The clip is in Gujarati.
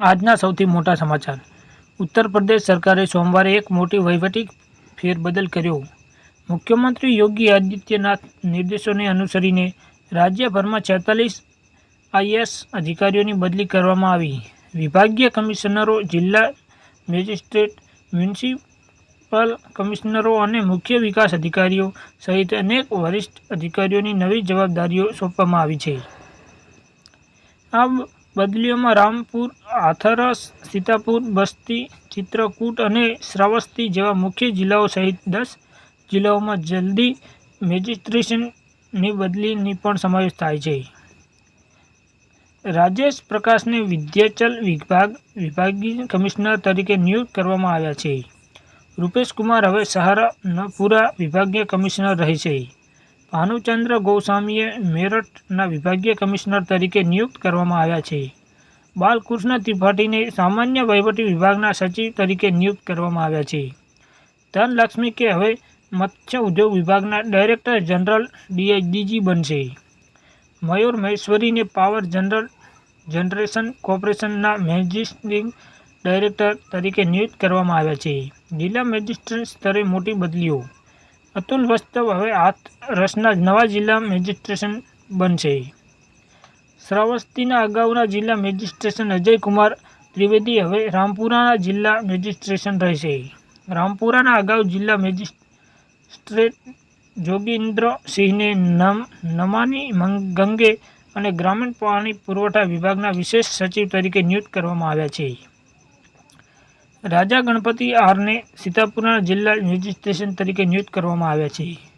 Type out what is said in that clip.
આજના સૌથી મોટા સમાચાર. ઉત્તર પ્રદેશ સરકારે સોમવારે એક મોટી વહીવટી ફેરબદલ કર્યો. મુખ્યમંત્રી યોગી આદિત્યનાથ નિર્દેશોને અનુસરીને રાજ્યભરમાં છેતાલીસ આઈએસ અધિકારીઓની બદલી કરવામાં આવી. વિભાગીય કમિશનરો, જિલ્લા મેજિસ્ટ્રેટ, મ્યુનિસિપલ કમિશનરો અને મુખ્ય વિકાસ અધિકારીઓ સહિત અનેક વરિષ્ઠ અધિકારીઓની નવી જવાબદારીઓ સોંપવામાં આવી છે. આ બદલીઓમાં રામપુર હાથરસ સીતાપુર, બસ્તી, ચિત્રકૂટ અને શ્રાવસ્તી જેવા મુખ્ય જિલ્લાઓ સહિત દસ જિલ્લાઓમાં જલ્દી મેજિસ્ટ્રેશનની બદલીની પણ સમાવેશ થાય છે. રાજેશ પ્રકાશને વિદ્યાચલ વિભાગ, વિભાગીય કમિશનર તરીકે નિયુક્ત કરવામાં આવ્યા છે. રૂપેશ કુમાર હવે સહારાનપુરા વિભાગીય કમિશનર રહે છે. ભાનુચંદ્ર ગોસ્વામીએ મેરઠના વિભાગીય કમિશનર તરીકે નિયુક્ત કરવામાં આવ્યા છે. બાલકૃષ્ણ ત્રિપાઠીને સામાન્ય વહીવટી વિભાગના સચિવ તરીકે નિયુક્ત કરવામાં આવ્યા છે. ધનલક્ષ્મી કે હવે મત્સ્ય ઉદ્યોગ વિભાગના ડાયરેક્ટર જનરલ ડીએચડીજી બનશે. મયુર મહેશ્વરીને પાવર જનરલ જનરેશન કોર્પોરેશનના મેનેજિંગ ડાયરેક્ટર તરીકે નિયુક્ત કરવામાં આવ્યા છે. જિલ્લા મેજિસ્ટ્રેટ સ્તરે મોટી બદલીઓ. અતુલ વસ્તવ હવે હાથરસના નવા જિલ્લા મેજિસ્ટ્રેશન બનશે. શ્રાવસ્તીના અગાઉના જિલ્લા મેજિસ્ટ્રેશન અજયકુમાર ત્રિવેદી હવે રામપુરાના જિલ્લા મેજિસ્ટ્રેશન રહેશે. રામપુરાના અગાઉ જિલ્લા મેજિસ્ટ્રેટ જોગીન્દ્ર સિંહને નમ, નમાની ગંગે અને ગ્રામીણ પાણી પુરવઠા વિભાગના વિશેષ સચિવ તરીકે નિયુક્ત કરવામાં આવ્યા છે. રાજા ગણપતિ આરને સીતાપુરના જિલ્લા મેજિસ્ટ્રેશન તરીકે નિયુક્ત કરવામાં આવ્યા છે.